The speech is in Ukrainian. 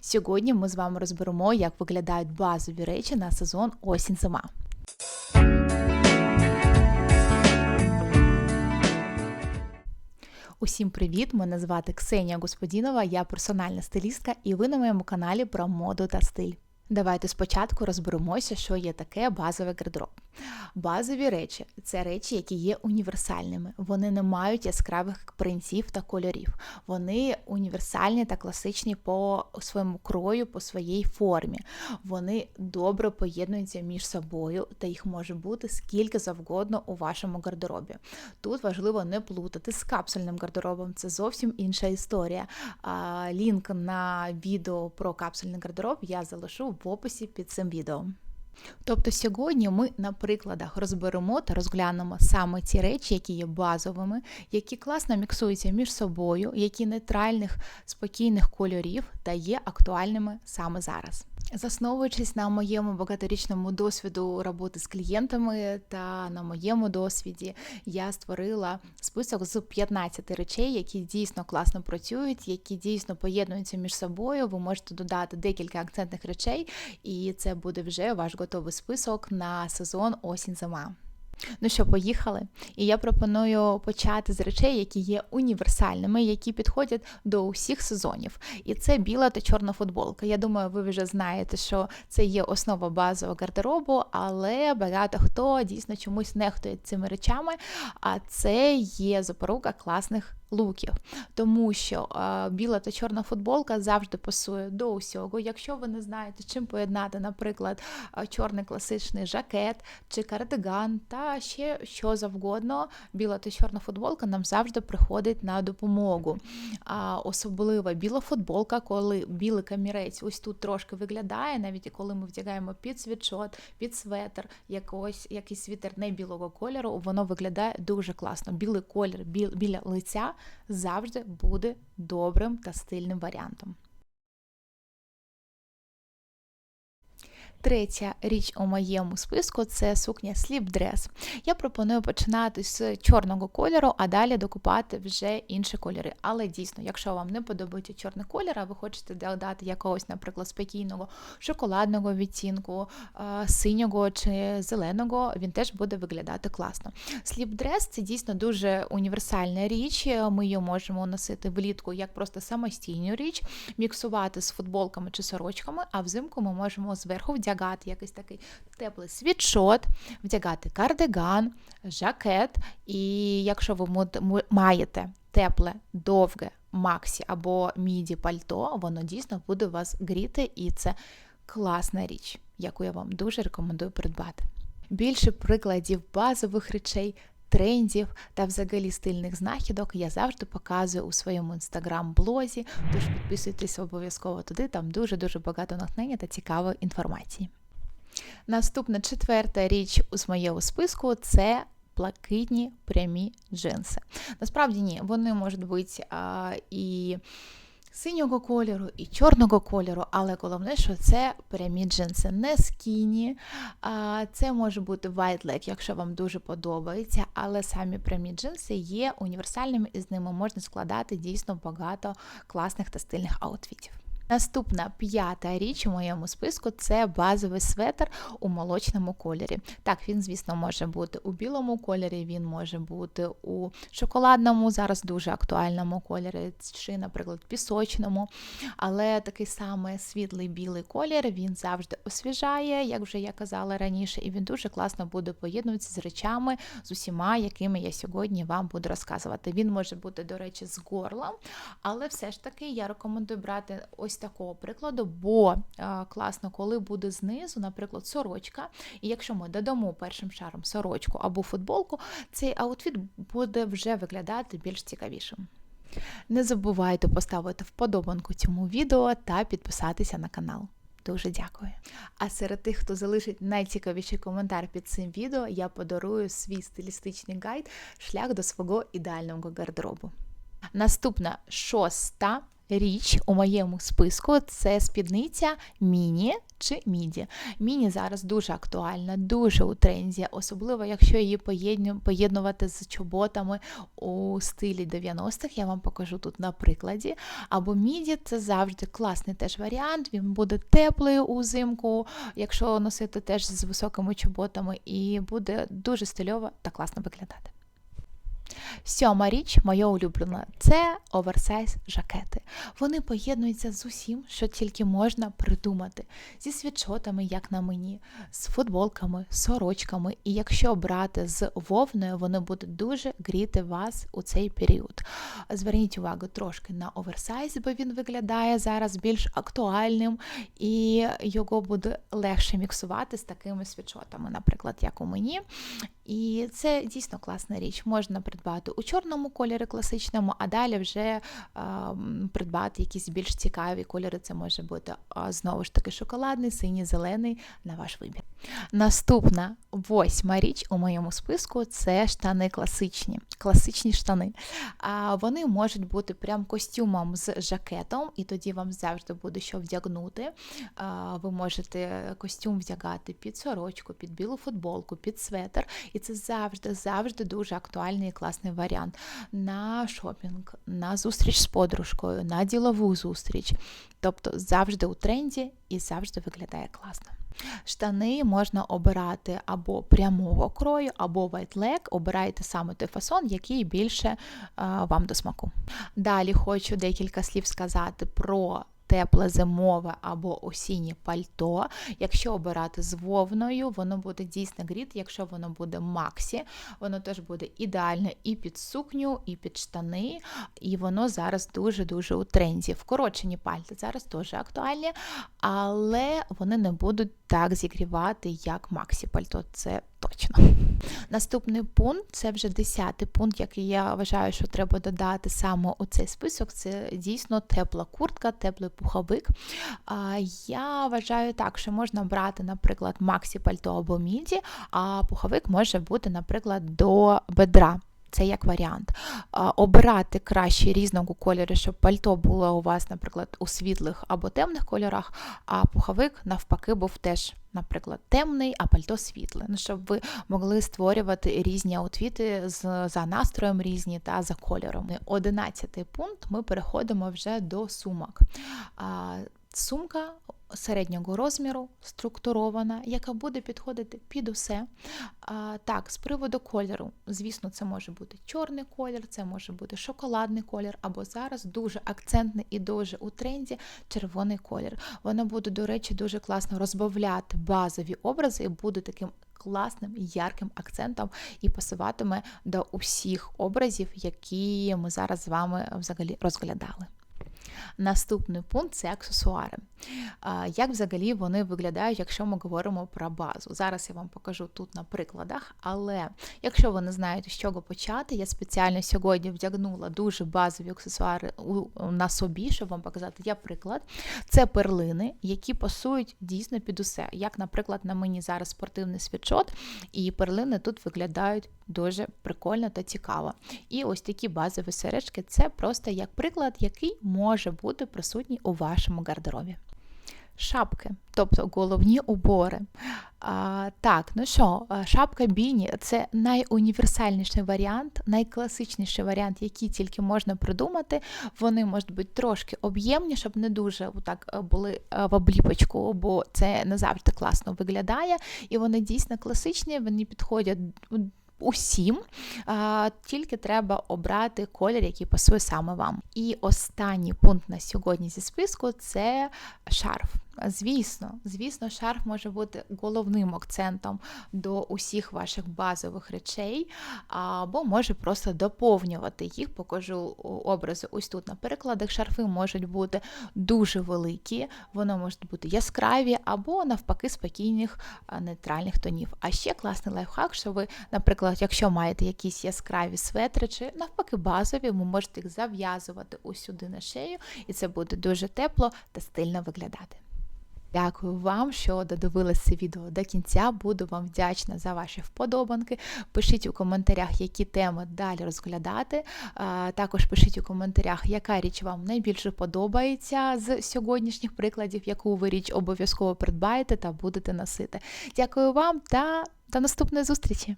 Сьогодні ми з вами розберемо, як виглядають базові речі на сезон осінь-зима. Усім привіт! Мене звати Ксенія Господінова, я персональна стилістка, і ви на моєму каналі про моду та стиль. Давайте спочатку розберемося, що є таке базовий гардероб. Базові речі це речі, які є універсальними. Вони не мають яскравих принців та кольорів. Вони універсальні та класичні по своєму крою, по своїй формі. Вони добре поєднуються між собою, та їх може бути скільки завгодно у вашому гардеробі. Тут важливо не плутати з капсульним гардеробом, це зовсім інша історія. Лінк на відео про капсульний гардероб я залишу в описі під цим відео. Тобто сьогодні ми на прикладах розберемо та розглянемо саме ці речі, які є базовими, які класно міксуються між собою, які нейтральних спокійних кольорів та є актуальними саме зараз. Засновуючись на моєму багаторічному досвіду роботи з клієнтами та на моєму досвіді, я створила список з 15 речей, які дійсно класно працюють, які дійсно поєднуються між собою. Ви можете додати декілька акцентних речей, і це буде вже ваш готовий список на сезон осінь-зима. Ну що, поїхали? І я пропоную почати з речей, які є універсальними, які підходять до усіх сезонів. І це біла та чорна футболка. Я думаю, ви вже знаєте, що це є основа базового гардеробу, але багато хто дійсно чомусь нехтує цими речами, а це є запорука класних луків, тому що е, біла та чорна футболка завжди пасує до усього. Якщо ви не знаєте, чим поєднати, наприклад, чорний класичний жакет чи кардиган, та ще що завгодно, біла та чорна футболка нам завжди приходить на допомогу. А Особливо біла футболка, коли білий камірець ось тут трошки виглядає, навіть коли ми вдягаємо під світшот, під светр, якось, якийсь світер не білого кольору, воно виглядає дуже класно. Білий колір біл, біля лиця завжди буде добрим та стильним варіантом. Третя річ у моєму списку це сукня сліп-дрес. Я пропоную починати з чорного кольору, а далі докупати вже інші кольори. Але дійсно, якщо вам не подобається чорний колір, а ви хочете додати якогось, наприклад, спокійного шоколадного відтінку, синього чи зеленого, він теж буде виглядати класно. Сліп-дрес це дійсно дуже універсальна річ. Ми її можемо носити влітку як просто самостійну річ, міксувати з футболками чи сорочками, а взимку ми можемо зверху вдягати вдягати якийсь такий теплий світшот, вдягати кардиган, жакет. І якщо ви маєте тепле, довге максі або міді пальто, воно дійсно буде вас гріти, і це класна річ, яку я вам дуже рекомендую придбати. Більше прикладів базових речей трендів та взагалі стильних знахідок я завжди показую у своєму інстаграм-блозі, тож підписуйтесь обов'язково туди, там дуже-дуже багато натхнення та цікавої інформації. Наступна четверта річ з моєго списку це блакитні прямі джинси. Насправді ні, вони можуть бути а, і синього кольору і чорного кольору, але головне, що це прямі джинси, не скіні. Це може бути leg, якщо вам дуже подобається, але самі прямі джинси є універсальними і з ними можна складати дійсно багато класних та стильних аутфітів. Наступна п'ята річ у моєму списку це базовий светр у молочному кольорі. Так, він, звісно, може бути у білому кольорі, він може бути у шоколадному, зараз дуже актуальному кольорі, чи, наприклад, пісочному. Але такий самий світлий білий колір він завжди освіжає, як вже я казала раніше, і він дуже класно буде поєднуватися з речами, з усіма, якими я сьогодні вам буду розказувати. Він може бути, до речі, з горлом, але все ж таки я рекомендую брати ось такого прикладу, бо а, класно, коли буде знизу, наприклад, сорочка, і якщо ми додамо першим шаром сорочку або футболку, цей аутфіт буде вже виглядати більш цікавішим. Не забувайте поставити вподобанку цьому відео та підписатися на канал. Дуже дякую. А серед тих, хто залишить найцікавіший коментар під цим відео, я подарую свій стилістичний гайд шлях до свого ідеального гардеробу. Наступна шоста річ у моєму списку це спідниця міні чи міді. Міні зараз дуже актуальна, дуже у тренді, особливо якщо її поєднувати з чоботами у стилі 90-х. Я вам покажу тут на прикладі. Або міді це завжди класний теж варіант. Він буде теплий узимку, якщо носити теж з високими чоботами, і буде дуже стильово та класно виглядати. Сьома річ, моя улюблена, це оверсайз жакети. Вони поєднуються з усім, що тільки можна придумати, зі світшотами, як на мені, з футболками, сорочками. І якщо брати з вовною, вони будуть дуже гріти вас у цей період. Зверніть увагу трошки на оверсайз, бо він виглядає зараз більш актуальним, і його буде легше міксувати з такими світшотами, наприклад, як у мені. І це дійсно класна річ. Можна придбати у чорному кольорі класичному, а далі вже придбати якісь більш цікаві кольори. Це може бути знову ж таки шоколадний, синій, зелений на ваш вибір. Наступна восьма річ у моєму списку це штани класичні. Класичні штани. А, Вони можуть бути прям костюмом з жакетом, і тоді вам завжди буде що вдягнути. А, Ви можете костюм вдягати під сорочку, під білу футболку, під светр. І це завжди, завжди дуже актуальний і класний варіант на шопінг, на зустріч з подружкою, на ділову зустріч. Тобто завжди у тренді і завжди виглядає класно. Штани можна обирати або прямого крою, або leg. Обирайте саме той фасон, який більше вам до смаку. Далі хочу декілька слів сказати про тепле зимове або осіннє пальто. Якщо обирати з вовною, воно буде дійсно гріт, якщо воно буде максі, воно теж буде ідеальне і під сукню, і під штани, і воно зараз дуже-дуже у тренді. Вкорочені пальти зараз теж актуальні, але вони не будуть так зігрівати, як максі пальто. Це точно. Наступний пункт це вже десятий пункт, який я вважаю, що треба додати саме у цей список. Це дійсно тепла куртка, теплий пуховик. Я вважаю так, що можна брати, наприклад, максі пальто або міді, а пуховик може бути, наприклад, до бедра. Це як варіант. Обирати краще різного кольору, щоб пальто було у вас, наприклад, у світлих або темних кольорах, а пуховик, навпаки, був теж, наприклад, темний, а пальто світле. Ну, щоб ви могли створювати різні аутфіти за настроєм різні та за кольором. Одинадцятий пункт ми переходимо вже до сумок. Сумка середнього розміру, структурована, яка буде підходити під усе. А, Так, з приводу кольору, звісно, це може бути чорний колір, це може бути шоколадний колір, або зараз дуже акцентний і дуже у тренді червоний колір. Воно буде, до речі, дуже класно розбавляти базові образи і буде таким. Класним ярким акцентом і пасуватиме до усіх образів, які ми зараз з вами взагалі розглядали. Наступний пункт це аксесуари. Як взагалі вони виглядають, якщо ми говоримо про базу? Зараз я вам покажу тут на прикладах, але якщо ви не знаєте, з чого почати, я спеціально сьогодні вдягнула дуже базові аксесуари на собі, щоб вам показати я приклад. Це перлини, які пасують дійсно під усе. Як, наприклад, на мені зараз спортивний світшот, і перлини тут виглядають дуже прикольно та цікаво. І ось такі базові сережки це просто як приклад, який може бути присутній у вашому гардеробі. Шапки, тобто головні убори. А, Так, ну що, шапка Біні це найуніверсальніший варіант, найкласичніший варіант, який тільки можна придумати. Вони можуть бути трошки об'ємні, щоб не дуже так е, були е, в обліпочку, бо це не завжди класно виглядає. І вони дійсно класичні, вони підходять усім, тільки треба обрати колір, який пасує саме вам. І останній пункт на сьогодні зі списку це шарф. Звісно, звісно, шарф може бути головним акцентом до усіх ваших базових речей, або може просто доповнювати їх. Покажу образи ось тут на перекладах. Шарфи можуть бути дуже великі, вони можуть бути яскраві, або, навпаки, спокійних нейтральних тонів. А ще класний лайфхак, що ви, наприклад, якщо маєте якісь яскраві светри, чи навпаки базові, ви можете їх зав'язувати ось сюди на шею, і це буде дуже тепло та стильно виглядати. Дякую вам, що додивились це відео до кінця. Буду вам вдячна за ваші вподобанки. Пишіть у коментарях, які теми далі розглядати. Також пишіть у коментарях, яка річ вам найбільше подобається з сьогоднішніх прикладів, яку ви річ обов'язково придбаєте та будете носити. Дякую вам та до наступної зустрічі!